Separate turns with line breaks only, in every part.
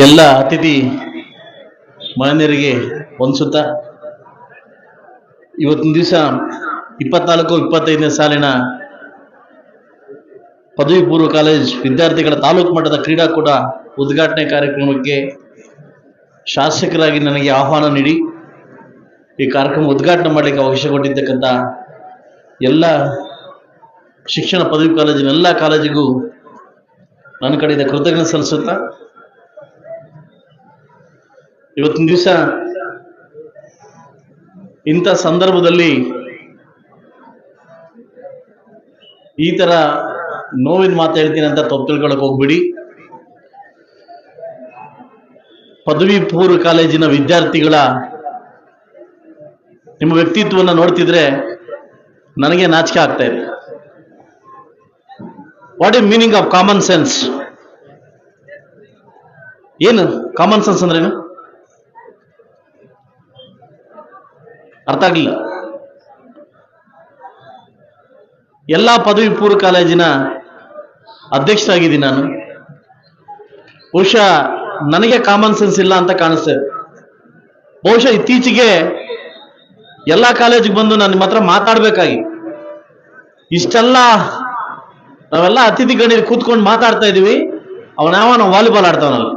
ಎಲ್ಲ ಅತಿಥಿ ಮಹನೀಯರಿಗೆ ಒಂದ್ಸುತ್ತ ಇವತ್ತಿನ ದಿವಸ ಇಪ್ಪತ್ನಾಲ್ಕು, ಇಪ್ಪತ್ತೈದನೇ ಸಾಲಿನ ಪದವಿ ಪೂರ್ವ ಕಾಲೇಜ್ ವಿದ್ಯಾರ್ಥಿಗಳ ತಾಲೂಕು ಮಟ್ಟದ ಕ್ರೀಡಾಕೂಟ ಉದ್ಘಾಟನೆ ಕಾರ್ಯಕ್ರಮಕ್ಕೆ ಶಾಸಕರಾಗಿ ನನಗೆ ಆಹ್ವಾನ ನೀಡಿ ಈ ಕಾರ್ಯಕ್ರಮ ಉದ್ಘಾಟನೆ ಮಾಡಲಿಕ್ಕೆ ಅವಕಾಶ ಕೊಟ್ಟಿರ್ತಕ್ಕಂಥ ಎಲ್ಲ ಶಿಕ್ಷಣ ಪದವಿ ಕಾಲೇಜಿನ ಎಲ್ಲ ಕಾಲೇಜಿಗೂ ನನ್ನ ಕಡೆಯಿಂದ ಕೃತಜ್ಞತೆ ಸಲ್ಲಿಸುತ್ತಾ ಇವತ್ತಿನ ದಿವಸ ಇಂಥ ಸಂದರ್ಭದಲ್ಲಿ ಈ ತರ ನೋವಿನ ಮಾತು ಹೇಳ್ತೀನಿ ಅಂತ ತಪ್ಪು ತಿಳ್ಕೊಳಕ್ ಹೋಗ್ಬಿಡಿ. ಪದವಿ ಪೂರ್ವ ಕಾಲೇಜಿನ ವಿದ್ಯಾರ್ಥಿಗಳ ನಿಮ್ಮ ವ್ಯಕ್ತಿತ್ವವನ್ನು ನೋಡ್ತಿದ್ರೆ ನನಗೆ ನಾಚಿಕೆ ಆಗ್ತಾ ಇದೆ. What is meaning of common sense ಏನು? ಕಾಮನ್ ಸೆನ್ಸ್ ಏನು? ಅರ್ಥ ಆಗಲಿಲ್ಲ. ಎಲ್ಲ ಪದವಿ ಪೂರ್ವ ಕಾಲೇಜಿನ ಅಧ್ಯಕ್ಷರಾಗಿದ್ದೀನಿ ನಾನು. ಬಹುಶಃ ನನಗೆ ಕಾಮನ್ ಸೆನ್ಸ್ ಇಲ್ಲ ಅಂತ ಕಾಣಿಸ್ತೇವೆ ಬಹುಶಃ ಇತ್ತೀಚೆಗೆ ಎಲ್ಲ ಕಾಲೇಜಿಗೆ ಬಂದು ನಾನು ನಿಮ್ಮ ಹತ್ರ ಮಾತಾಡಬೇಕಾಗಿ. ಇಷ್ಟೆಲ್ಲ ನಾವೆಲ್ಲ ಅತಿಥಿ ಗಣ್ಯರು ಕೂತ್ಕೊಂಡು ಮಾತಾಡ್ತಾ ಇದೀವಿ ಅವನಾವ ನಾವು ವಾಲಿಬಾಲ್ ಆಡ್ತಾವನಲ್ಲ.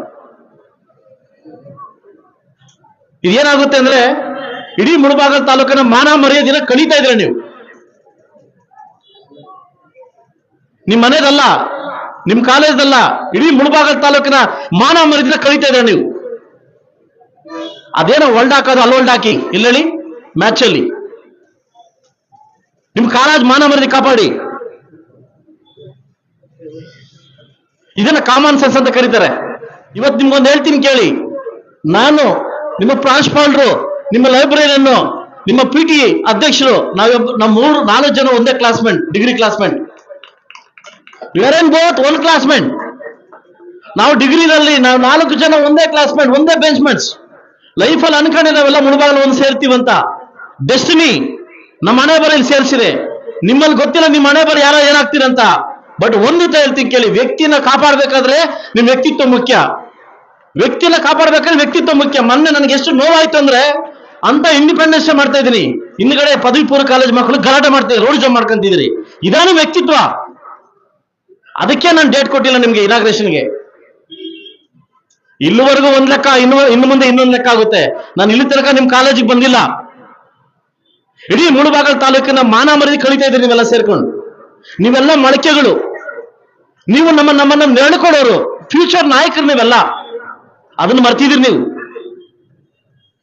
ಇದೇನಾಗುತ್ತೆ ಅಂದ್ರೆ ಇಡೀ ಮುಳಬಾಗಲ್ ತಾಲೂಕಿನ ಮಾನ ಮರ್ಯಾದಿನ ಕಳೀತಾ ಇದ್ರೆ ನೀವು. ನಿಮ್ ಮನೆದಲ್ಲ, ನಿಮ್ ಕಾಲೇಜದಲ್ಲ, ಇಡೀ ಮುಳಬಾಗಲ್ ತಾಲೂಕಿನ ಮಾನ ಮರ್ಯಾದಿನ ಕಳೀತಾ ಇದ್ರೆ ನೀವು. ಅದೇನೋ ವರ್ಲ್ಡ್ ಹಾಕೋದು, ಅಲ್ ವರ್ಲ್ಡ್ ಹಾಕಿ. ಇಲ್ಲೇಳಿ ಮ್ಯಾಚ್ ಅಲ್ಲಿ ನಿಮ್ ಕಾಲೇಜ್ ಮಾನ ಮರ್ಯಾದೆ ಕಾಪಾಡಿ. ಇದನ್ನ ಕಾಮನ್ ಸೆನ್ಸ್ ಅಂತ ಕರೀತಾರೆ. ಇವತ್ತು ನಿಮ್ಗೊಂದು ಹೇಳ್ತೀನಿ ಕೇಳಿ. ನಾನು, ನಿಮ್ಮ ಪ್ರಾಂಶುಪಾಲರು, ನಿಮ್ಮ ಲೈಬ್ರರಿಯನ್ನು ನಿಮ್ಮ ಪಿ ಟಿ ಅಧ್ಯಕ್ಷರು, ನಾವ್ ನಮ್ಮ ಮೂರು, ನಾಲ್ಕು ಜನ ಒಂದೇ classmate degree classmate we're both one classmate ನಾವು ಡಿಗ್ರಿನಲ್ಲಿ ನಾವು ನಾಲ್ಕು ಜನ ಒಂದೇ ಕ್ಲಾಸ್ಮೆಂಟ್ ಒಂದೇ ಬೆಂಚ್ಮೆಂಟ್ಸ್ ಲೈಫಲ್ಲಿ ಅನ್ಕೊಂಡೆ ನಾವೆಲ್ಲ ಮುಳುಬಾಗಲು ಒಂದು ಸೇರ್ತೀವಂತ ಡೆಸ್ಟಿನಿ ನಮ್ಮ ಮನೆ ಬರ ಇಲ್ಲಿ ಸೇರಿಸಿದೆ. ನಿಮ್ಮಲ್ಲಿ ಗೊತ್ತಿಲ್ಲ ನಿಮ್ಮ ಮನೆ ಬರ ಯಾರೋ ಏನಾಗ್ತೀರಂತ. ಬಟ್ ಒಂದು ಹೇಳ್ತೀನಿ ಕೇಳಿ, ವ್ಯಕ್ತಿನ ಕಾಪಾಡಬೇಕಾದ್ರೆ ನಿಮ್ ವ್ಯಕ್ತಿತ್ವ ಮುಖ್ಯ. ವ್ಯಕ್ತಿನ ಕಾಪಾಡಬೇಕಾದ್ರೆ ವ್ಯಕ್ತಿತ್ವ ಮುಖ್ಯ. ಮೊನ್ನೆ ನನಗೆ ಎಷ್ಟು ನೋವಾಯ್ತು ಅಂದ್ರೆ ಅಂತ ಇಂಡಿಪೆಂಡೆನ್ಸ್ ಮಾಡ್ತಾ ಇದ್ದೀನಿ. ಹಿಂದ್ಗಡೆ ಪದವಿ ಪೂರ್ವ ಕಾಲೇಜ್ ಮಕ್ಕಳು ಗಲಾಟೆ ಮಾಡ್ತಾ ರೋಡ್ ಜಾಮ್ ಮಾಡ್ಕೊಂತಿದ್ರಿ ಇದಾನು ವ್ಯಕ್ತಿತ್ವ. ಅದಕ್ಕೆ ನಾನು ಡೇಟ್ ಕೊಟ್ಟಿಲ್ಲ ನಿಮ್ಗೆ ಇನಾಗ್ರೇಷನ್ಗೆ ಇಲ್ಲಿವರೆಗೂ ಒಂದ್ ಲೆಕ್ಕ, ಇನ್ನು ಇನ್ನು ಮುಂದೆ ಇನ್ನೊಂದು ಲೆಕ್ಕ ಆಗುತ್ತೆ. ನಾನು ಇಲ್ಲಿ ತನಕ ನಿಮ್ ಕಾಲೇಜಿಗೆ ಬಂದಿಲ್ಲ. ಇಡೀ ಮುಳುಬಾಗಲ್ ತಾಲೂಕಿನ ಮಾನ ಮರದಿ ಕಳೀತಾ ಇದ್ರಿ ನೀವೆಲ್ಲ ಸೇರ್ಕೊಂಡು. ನೀವೆಲ್ಲ ಮೊಳಕೆಗಳು ನೀವು ನಮ್ಮ ನಮ್ಮನ್ನ ನೆರಳುಕೊಡೋರು ಫ್ಯೂಚರ್ ನಾಯಕರು ನೀವೆಲ್ಲ. ಅದನ್ನ ಮರ್ತಿದ್ದೀರಿ ನೀವು.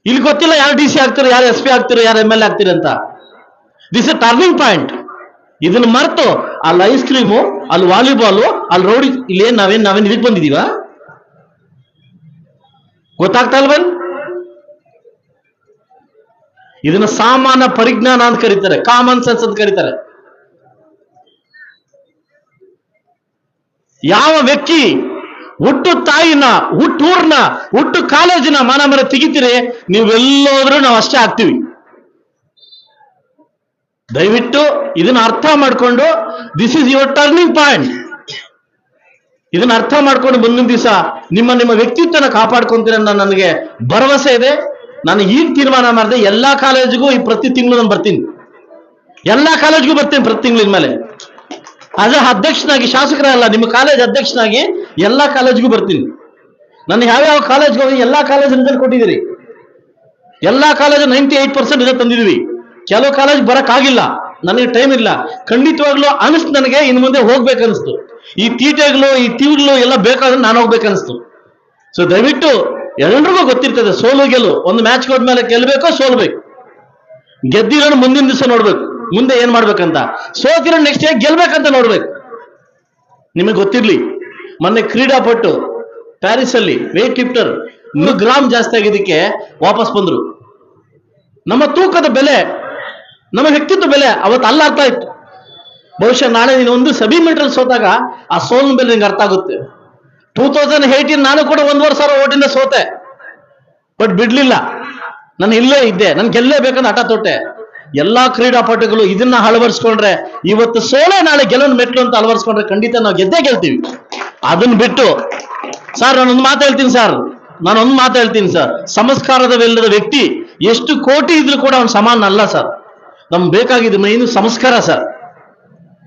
ಇಲ್ಲಿ ಗೊತ್ತಿಲ್ಲ ಯಾರು ಡಿ ಸಿ ಆಗ್ತೀರೋ, ಯಾರು ಎಸ್ ಪಿ ಆಗ್ತೀರೋ, ಯಾರು ಎಂ ಎಲ್ ಎ ಆಗ್ತೀರಿ ಅಂತ. ದಿಸ್ ಎ ಟರ್ನಿಂಗ್ ಪಾಯಿಂಟ್ ಇದನ್ನ ಮರೆತು, ಅಲ್ಲಿ ಐಸ್ ಕ್ರೀಮು ಅಲ್ಲಿ ವಾಲಿಬಾಲು ಅಲ್ಲಿ ರೌಡಿ ಇಲ್ಲೇನ್ ನಾವೇನ್ ನಾವೇನ್ ಇದಕ್ಕೆ ಬಂದಿದೀವ ಗೊತ್ತಾಗ್ತಾ ಇಲ್ವನ್? ಇದನ್ನ ಸಾಮಾನ್ಯ ಪರಿಜ್ಞಾನ ಅಂತ ಕರೀತಾರೆ ಕಾಮನ್ ಸೆನ್ಸ್ ಅಂತ ಕರೀತಾರೆ. ಯಾವ ವ್ಯಕ್ತಿ ಹುಟ್ಟು ತಾಯಿನ ಹುಟ್ಟೂರ್ನ ಹುಟ್ಟು ಕಾಲೇಜಿನ ಮನ ಮರ ತೆಗಿತೀರಿ, ನೀವೆಲ್ಲೋದ್ರೂ ನಾವು ಅಷ್ಟೇ ಆಗ್ತೀವಿ. ದಯವಿಟ್ಟು ಇದನ್ನ ಅರ್ಥ ಮಾಡ್ಕೊಂಡು this is your turning point ಇದನ್ನ ಅರ್ಥ ಮಾಡ್ಕೊಂಡು ಮುಂದಿನ ದಿವಸ ನಿಮ್ಮ ನಿಮ್ಮ ವ್ಯಕ್ತಿತ್ವನ ಕಾಪಾಡ್ಕೊಂತೀರ ನನಗೆ ಭರವಸೆ ಇದೆ. ನಾನು ಈಗ ತೀರ್ಮಾನ ಮಾಡಿದೆ, ಎಲ್ಲಾ ಕಾಲೇಜಿಗೂ ಈ ಪ್ರತಿ ತಿಂಗಳು ನಾನು ಬರ್ತೀನಿ. ಎಲ್ಲಾ ಕಾಲೇಜ್ಗೂ ಬರ್ತೀನಿ ಪ್ರತಿ ತಿಂಗಳಿನ ಮೇಲೆ. ಅದೇ ಅಧ್ಯಕ್ಷನಾಗಿ ಶಾಸಕರಲ್ಲ, ನಿಮ್ಮ ಕಾಲೇಜ್ ಅಧ್ಯಕ್ಷನಾಗಿ ಎಲ್ಲಾ ಕಾಲೇಜ್ಗೂ ಬರ್ತೀನಿ. ನಾನು ಯಾವ್ಯಾವ ಕಾಲೇಜ್ಗೆ ಹೋಗಿ ಎಲ್ಲಾ ಕಾಲೇಜ್ ರಿಸಲ್ಟ್ ಕೊಟ್ಟಿದ್ದೀರಿ? ಎಲ್ಲಾ college ninety eight percent result ತಂದಿದ್ವಿ ಕೆಲವು ಕಾಲೇಜ್ ಬರಕ್ ಆಗಿಲ್ಲ ನನಗೆ ಟೈಮ್ ಇಲ್ಲ. ಖಂಡಿತವಾಗ್ಲೂ ಅನಿಸ್ತು ನನಗೆ, ಇನ್ನು ಮುಂದೆ ಹೋಗ್ಬೇಕನ್ನಿಸ್ತು ಈ ತೀಟೆಗಳು ಈ ತೀವ್ಗಳು ಎಲ್ಲ ಬೇಕಾದ್ರೆ ನಾನು ಹೋಗ್ಬೇಕನ್ನಿಸ್ತು ಸೊ ದಯವಿಟ್ಟು ಎಲ್ಲರಿಗೂ ಗೊತ್ತಿರ್ತದೆ, ಸೋಲು ಗೆಲು ಒಂದು ಮ್ಯಾಚ್ ಹೋದ್ಮೇಲೆ ಗೆಲ್ಬೇಕೋ ಸೋಲ್ಬೇಕು? ಗೆದ್ದಿರೋನು ಮುಂದಿನ ದಿವಸ ನೋಡ್ಬೇಕು. ಮುಂದೆ ಏನ್ ಮಾಡ್ಬೇಕಂತ? ಸೋತಿರೋ ನೆಕ್ಸ್ಟ್ ಡೇ ಗೆಲ್ಬೇಕಂತ ನೋಡ್ಬೇಕು. ನಿಮಗೆ ಗೊತ್ತಿರ್ಲಿ, ಮೊನ್ನೆ ಕ್ರೀಡಾಪಟ್ಟು ಪ್ಯಾರಿಸ್ ಅಲ್ಲಿ ವೇಟ್ ಲಿಫ್ಟರ್ ನೂರು ಗ್ರಾಮ್ ಜಾಸ್ತಿ ಆಗಿದ್ದಕ್ಕೆ ವಾಪಸ್ ಬಂದ್ರು. ನಮ್ಮ ತೂಕದ ಬೆಲೆ, ನಮ್ಮ ವ್ಯಕ್ತಿತ್ವ ಬೆಲೆ ಅವತ್ತು ಅಲ್ಲ ಅರ್ಥ ಆಯ್ತು. ಬಹುಶಃ ನಾಳೆ ನೀನು ಒಂದು ಸಬಿ ಮೀಟರ್ ಸೋತಾಗ ಆ ಸೋಲಿನ ಬೆಲೆ ನಿಂಗೆ ಅರ್ಥ ಆಗುತ್ತೆ. ಟೂ ತೌಸಂಡ್ ಏಯ್ಟೀನ್ ನಾನು ಕೂಡ ಒಂದೂವರೆ ಸಾವಿರ ಓಟಿಂದ ಸೋತೆ. ಬಟ್ ಬಿಡ್ಲಿಲ್ಲ. ನಾನು ಇಲ್ಲೇ ಇದ್ದೆ. ನನ್ ಗೆಲ್ಲೇಬೇಕಂತ ಹಠ ತೊಟ್ಟೆ. ಎಲ್ಲಾ ಕ್ರೀಡಾಪಟುಗಳು ಇದನ್ನ ಅಳವಡಿಸ್ಕೊಂಡ್ರೆ ಇವತ್ತು ಸೋಲೆ ನಾಳೆ ಗೆಲುವನ್ ಮೆಟ್ಲು ಅಂತ ಅಳವಡಿಸ್ಕೊಂಡ್ರೆ ಖಂಡಿತ ನಾವು ಗೆದ್ದೇ ಗೆಲ್ತೀವಿ. ಅದನ್ನ ಬಿಟ್ಟು, ಸರ್ ನಾನೊಂದು ಮಾತು ಹೇಳ್ತೀನಿ, ಸರ್. ನಾನೊಂದು ಮಾತು ಹೇಳ್ತೀನಿ, ಸರ್. ಸಂಸ್ಕಾರದವೆಲ್ಲದ ವ್ಯಕ್ತಿ ಎಷ್ಟು ಕೋಟಿ ಇದ್ರೂ ಕೂಡ ಅವನು ಸಮಾನ ಅಲ್ಲ, ಸರ್. ನಮ್ಗೆ ಬೇಕಾಗಿದ್ದು ಮೈನ್ ಸಂಸ್ಕಾರ, ಸರ್.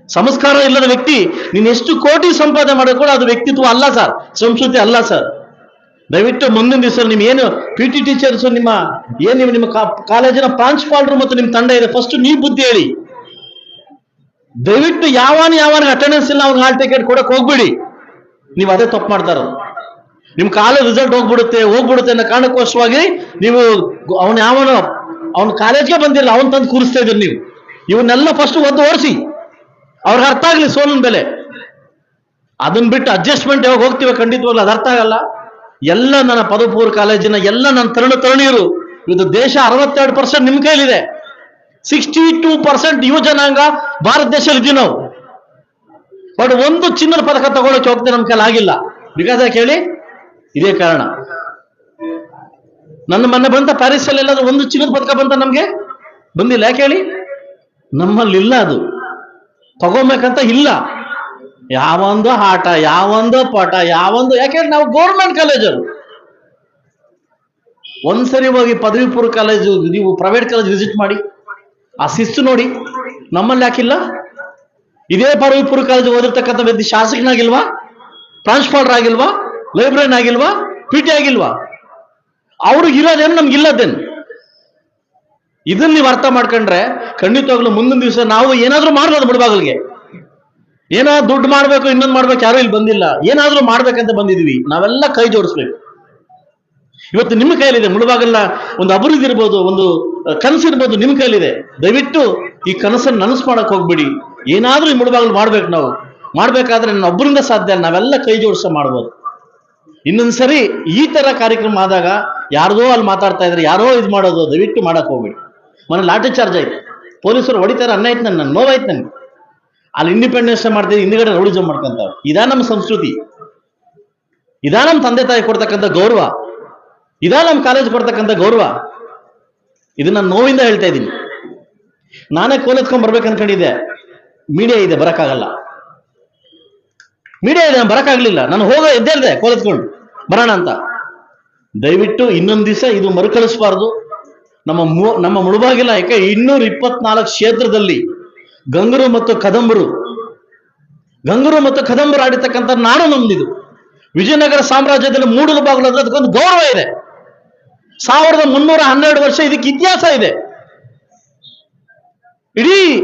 ಸಂಸ್ಕಾರ ಇಲ್ಲದ ವ್ಯಕ್ತಿ ನೀನು ಎಷ್ಟು ಕೋಟಿ ಸಂಪಾದನೆ ಮಾಡೋದು ಕೂಡ ಅದು ವ್ಯಕ್ತಿತ್ವ ಅಲ್ಲ, ಸರ್. ಸಂಸ್ಕೃತಿ ಅಲ್ಲ, ಸರ್. ದಯವಿಟ್ಟು ಮುಂದಿನ ದಿವಸ ನಿಮ್ ಏನು ಪಿ ಟಿ ಟೀಚರ್ಸ್ ನಿಮ್ಮ ಏನ್ ನಿಮ್ಮ ಕಾ- ಕಾಲೇಜಿನ ಪ್ರಾಂಶುಪಾಲರು ಮತ್ತು ನಿಮ್ಮ ತಂಡ ಇದೆ ಫಸ್ಟ್ ನೀವು ಬುದ್ಧಿ ಹೇಳಿ. ದಯವಿಟ್ಟು ಯಾವನ್ ಯಾವನ ಅಟೆಂಡೆನ್ಸ್ ಇಲ್ಲ ಅವ್ನಿಗೆ ಹಾಲ್ ಟಿಕೆಟ್ ಕೊಡಕ್ ಹೋಗ್ಬಿಡಿ. ನೀವು ಅದೇ ತಪ್ಪು ಮಾಡ್ತಾರ ನಿಮ್ ಕಾಲೇಜ್ ರಿಸಲ್ಟ್ ಹೋಗ್ಬಿಡುತ್ತೆ ಹೋಗ್ಬಿಡುತ್ತೆ ಅನ್ನೋ ಕಾರಣಕ್ಕೋಸ್ಕರವಾಗಿ ನೀವು ಅವನ ಯಾವನು, ಅವ್ನ ಕಾಲೇಜ್ಗೆ ಬಂದಿಲ್ಲ ಅವನ್ ತಂದು ಕೂರಿಸ್ತಾ ಇದ್ರು ನೀವು. ಇವನ್ನೆಲ್ಲ ಫಸ್ಟ್ ಒದ್ದು ಓಡಿಸಿ. ಅವ್ರಿಗೆ ಅರ್ಥ ಆಗ್ಲಿ ಸೋಲಿನ ಬೆಲೆ. ಅದನ್ನ ಬಿಟ್ಟು ಅಡ್ಜಸ್ಟ್ಮೆಂಟ್ ಯಾವಾಗ ಹೋಗ್ತೀವಿ ಖಂಡಿತವಾಗ್ಲೂ ಅದು ಅರ್ಥ ಆಗಲ್ಲ. ಎಲ್ಲ ನನ್ನ ಪದಪೂರ್ ಕಾಲೇಜಿನ ಎಲ್ಲ ನನ್ನ ತರುಣ ತರುಣಿಯರು, ಇದು ದೇಶ ಅರವತ್ತೆರಡು ಪರ್ಸೆಂಟ್ ನಿಮ್ ಕೈಲಿದೆ. ಸಿಕ್ಸ್ಟಿ ಟೂ ಪರ್ಸೆಂಟ್ ಯುವ ಜನಾಂಗ ಭಾರತ ದೇಶದಲ್ಲಿ ಇದೀವಿ ನಾವು. ಬಟ್ ಒಂದು ಚಿನ್ನದ ಪದಕ ತಗೊಳಕ್ಕೆ ಹೋಗ್ತೇನೆ ನಮ್ಮ ಕೈಲಿ ಆಗಿಲ್ಲ. ಬಿಕಾಸ್ ಯಾಕೆ ಹೇಳಿ? ಇದೇ ಕಾರಣ. ನನ್ನ ಮೊನ್ನೆ ಬಂತ ಪ್ಯಾರಿಸ್ ಅಲ್ಲಿ ಎಲ್ಲಾದ್ರೂ ಒಂದು ಚಿನ್ನದ ಪದಕ ಬಂತ ನಮ್ಗೆ? ಬಂದಿಲ್ಲ. ಯಾಕೆ ಹೇಳಿ? ನಮ್ಮಲ್ಲಿ ಇಲ್ಲ ಅದು. ತಗೋಬೇಕಂತ ಇಲ್ಲ. ಯಾವೊಂದು ಆಟ ಯಾವೊಂದು ಪಾಠ ಯಾವೊಂದು ಯಾಕೆ ನಾವು ಗೌರ್ಮೆಂಟ್ ಕಾಲೇಜರು ಒಂದ್ಸರಿ ಹೋಗಿ ಪದವಿ ಪೂರ್ವ ಕಾಲೇಜು ನೀವು ಪ್ರೈವೇಟ್ ಕಾಲೇಜ್ ವಿಸಿಟ್ ಮಾಡಿ, ಆ ಶಿಸ್ತು ನೋಡಿ. ನಮ್ಮಲ್ಲಿ ಯಾಕಿಲ್ಲ? ಇದೇ ಪದವಿ ಪೂರ್ವ ಕಾಲೇಜ್ ಓದಿರ್ತಕ್ಕಂಥ ವ್ಯಕ್ತಿ ಶಾಸಕನಾಗಿಲ್ವಾ? ಟ್ರಾನ್ಸ್ಫಾರ್ಡರ್ ಆಗಿಲ್ವಾ? ಲೈಬ್ರರಿಯನ್ ಆಗಿಲ್ವಾ? ಪಿ ಟಿ ಆಗಿಲ್ವಾ? ಅವ್ರಿಗೆ ಇರೋದೇನು ನಮ್ಗೆ ಇಲ್ಲದೇನು ಇದನ್ನ ನೀವು ಅರ್ಥ ಮಾಡ್ಕೊಂಡ್ರೆ ಖಂಡಿತವಾಗ್ಲೂ ಮುಂದಿನ ದಿವಸ ನಾವು ಏನಾದ್ರೂ ಮಾಡ್ಬೋದು ಮುಳುಬಾಗಲ್ಗೆ ಏನೋ ದುಡ್ಡು ಮಾಡ್ಬೇಕು, ಇನ್ನೊಂದು ಮಾಡ್ಬೇಕು, ಯಾರು ಇಲ್ಲಿ ಬಂದಿಲ್ಲ. ಏನಾದ್ರೂ ಮಾಡ್ಬೇಕಂತ ಬಂದಿದ್ವಿ. ನಾವೆಲ್ಲ ಕೈ ಜೋಡಿಸ್ಬೇಕು. ಇವತ್ತು ನಿಮ್ಮ ಕೈಲಿದೆ ಮುಳುಬಾಗಲ್ಲ ಒಂದು ಅಭಿವೃದ್ಧಿ ಇರ್ಬೋದು, ಒಂದು ಕನಸು ಇರ್ಬೋದು ನಿಮ್ಮ ಕೈಲಿದೆ ದಯವಿಟ್ಟು ಈ ಕನಸನ್ನು ನನಸು ಮಾಡಕ್ ಹೋಗ್ಬಿಡಿ. ಏನಾದ್ರೂ ಈ ಮುಳುಬಾಗಲು ಮಾಡ್ಬೇಕು ನಾವು. ಮಾಡ್ಬೇಕಾದ್ರೆ ನನ್ನ ಒಬ್ಬರಿಂದ ಸಾಧ್ಯ, ನಾವೆಲ್ಲ ಕೈ ಜೋಡಿಸ ಮಾಡ್ಬೋದು. ಇನ್ನೊಂದ್ಸರಿ ಈ ತರ ಕಾರ್ಯಕ್ರಮ ಆದಾಗ ಯಾರ್ದೋ ಅಲ್ಲಿ ಮಾತಾಡ್ತಾ ಇದ್ರೆ, ಯಾರೋ ಇದು ಮಾಡೋದು, ದಯವಿಟ್ಟು ಮಾಡಕ್ ಹೋಗ್ಬಿಡಿ. ಮನೆ ಲಾಠಿ ಚಾರ್ಜ್ ಆಯ್ತು. ಪೊಲೀಸರು ಹೊಡಿತಾರೆ, ಅನ್ನ ಆಯ್ತು ನನ್ನ ನೋವಾಯ್ತು ನನಗೆ. ಅಲ್ಲಿ ಇಂಡಿಪೆಂಡೆನ್ಸ್ ಮಾಡ್ತೀವಿ ಹಿಂದ್ಗಡೆ ರೌಡಿಸಮ್ ಮಾಡ್ಕೊಂತಾವ ಇದಾ ನಮ್ಮ ಸಂಸ್ಕೃತಿ. ಇದಾ ನಮ್ಮ ತಂದೆ ತಾಯಿ ಕೊಡ್ತಕ್ಕಂಥ ಗೌರವ. ಇದಾ ನಮ್ಮ ಕಾಲೇಜ್ ಕೊಡ್ತಕ್ಕಂಥ ಗೌರವ. ಇದನ್ನ ನಾನು ನೋವಿಂದ ಹೇಳ್ತಾ ಇದ್ದೀನಿ. ನಾನೇ ಕೋಲೆತ್ಕೊಂಡ್ ಬರ್ಬೇಕು ಅನ್ಕೊಂಡಿದ್ದೆ. ಮೀಡಿಯಾ ಇದೆ, ಬರಕ್ಕಾಗಲ್ಲ. ಮೀಡಿಯಾ ಇದೆ ನಾನು ಬರಕ್ಕಾಗ್ಲಿಲ್ಲ. ನಾನು ಹೋಗೋ ಎದ್ದೇಳ್ದೆ ಕೋಲೆತ್ಕೊಂಡು ಬರೋಣ ಅಂತ. ದಯವಿಟ್ಟು ಇನ್ನೊಂದು ದಿವಸ ಇದು ಮರುಕಳಿಸಬಾರ್ದು. ನಮ್ಮ ನಮ್ಮ ಮುಳುಬಾಗಿಲ ಯಾಕೆ ಇನ್ನೂರ ಇಪ್ಪತ್ನಾಲ್ಕು ಕ್ಷೇತ್ರದಲ್ಲಿ ಗಂಗರು ಮತ್ತು ಕದಂಬರು. ಗಂಗರು ಮತ್ತು ಕದಂಬರು ಆಡಿರ್ತಕ್ಕಂಥ ನಾಡು ನಮ್ದಿದು ವಿಜಯನಗರ ಸಾಮ್ರಾಜ್ಯದಲ್ಲಿ ಮೂಡಲು ಬಾಗಿಲು ಅದಕ್ಕೊಂದು ಗೌರವ ಇದೆ. ಸಾವಿರದ ಮುನ್ನೂರ ಹನ್ನೆರಡು ವರ್ಷ ಇದಕ್ಕೆ ಇತಿಹಾಸ ಇದೆ. ಇಡೀ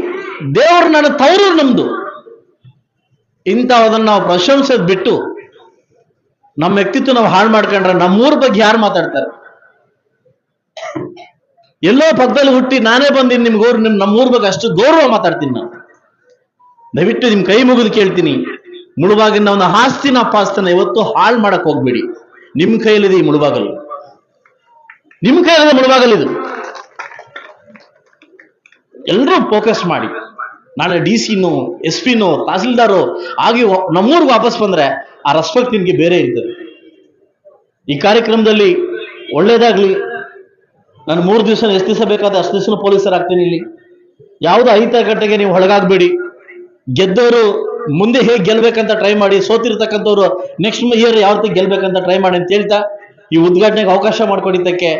ದೇವರು ನನ್ನ ತವರು ನಮ್ದು. ಇಂಥವದನ್ನ ನಾವು ಪ್ರಶಂಸದ್ ಬಿಟ್ಟು ನಮ್ಮ ವ್ಯಕ್ತಿತ್ವ ನಾವು ಹಾಳು ಮಾಡ್ಕೊಂಡ್ರೆ ನಮ್ಮೂರ ಬಗ್ಗೆ ಯಾರು ಮಾತಾಡ್ತಾರೆ? ಎಲ್ಲೋ ಪಕ್ಕದಲ್ಲಿ ಹುಟ್ಟಿ ನಾನೇ ಬಂದಿನಿ ನಿಮ್ಗೆ ಗೌರವ, ನಿಮ್ ನಮ್ಮೂರ್ ಬಗ್ಗೆ ಅಷ್ಟು ಗೌರವ ಮಾತಾಡ್ತೀನಿ ನಾನು. ದಯವಿಟ್ಟು ನಿಮ್ ಕೈ ಮುಗಿದು ಕೇಳ್ತೀನಿ. ಮುಳುಬಾಗಿನ ಒಂದು ಆಸ್ತಿನ ಅಪ್ಪಾಸ್ತಿನ ಇವತ್ತು ಹಾಳು ಮಾಡಕ್ ಹೋಗ್ಬೇಡಿ. ನಿಮ್ ಕೈಯಲ್ಲಿದೆ ಈ ಮುಳುಬಾಗಲು ನಿಮ್ ಕೈಯಲ್ಲಿದೆ ಮುಳುಬಾಗಲಿದು ಎಲ್ಲರೂ ಫೋಕಸ್ ಮಾಡಿ. ನಾಳೆ ಡಿ ಸಿನೋ ಎಸ್ ಪಿನೋ ತಹಸೀಲ್ದಾರು ಆಗಿ ನಮ್ಮೂರ್ಗೆ ವಾಪಸ್ ಬಂದ್ರೆ ಆ ರೆಸ್ಪೆಕ್ಟ್ ನಿಮ್ಗೆ ಬೇರೆ ಇರ್ತದೆ. ಈ ಕಾರ್ಯಕ್ರಮದಲ್ಲಿ ಒಳ್ಳೇದಾಗ್ಲಿ ನಾನು ಮೂರು ದಿವಸ, ಎಷ್ಟು ದಿವಸ ಬೇಕಾದ ಅಷ್ಟು ದಿವಸ ಪೊಲೀಸರು ಆಗ್ತೀನಿ ಇಲ್ಲಿ. ಯಾವುದೋ ಐತ ಗಂಟೆಗೆ ನೀವು ಒಳಗಾಗ್ಬೇಡಿ. ಗೆದ್ದವರು ಮುಂದೆ ಹೇಗೆ ಗೆಲ್ಬೇಕಂತ ಟ್ರೈ ಮಾಡಿ, ಸೋತಿರ್ತಕ್ಕಂಥವ್ರು ನೆಕ್ಸ್ಟ್ ಇಯರ್ ಯಾವ ರೀತಿ ಗೆಲ್ಬೇಕಂತ ಟ್ರೈ ಮಾಡಿ ಅಂತ ಹೇಳ್ತಾ, ಈ ಉದ್ಘಾಟನೆಗೆ ಅವಕಾಶ ಮಾಡ್ಕೊಡಿದ್ದಕ್ಕೆ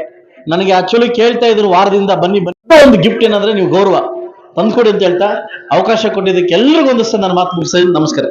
ನನಗೆ ಆಕ್ಚುಲಿ ಕೇಳ್ತಾ ಇದ್ರು ವಾರದಿಂದ, ಬನ್ನಿ ಬನ್ನಿ. ಒಂದು ಗಿಫ್ಟ್ ಏನಂದ್ರೆ ನೀವು ಗೌರವ ತಂದ್ಕೊಡಿ ಅಂತ ಹೇಳ್ತಾ ಅವಕಾಶ ಕೊಟ್ಟಿದ್ದಕ್ಕೆ ಎಲ್ರಿಗೂ ಒಂದು ನನ್ನ ಮಾತು ಮುಗಿಸಿ ನಮಸ್ಕಾರ.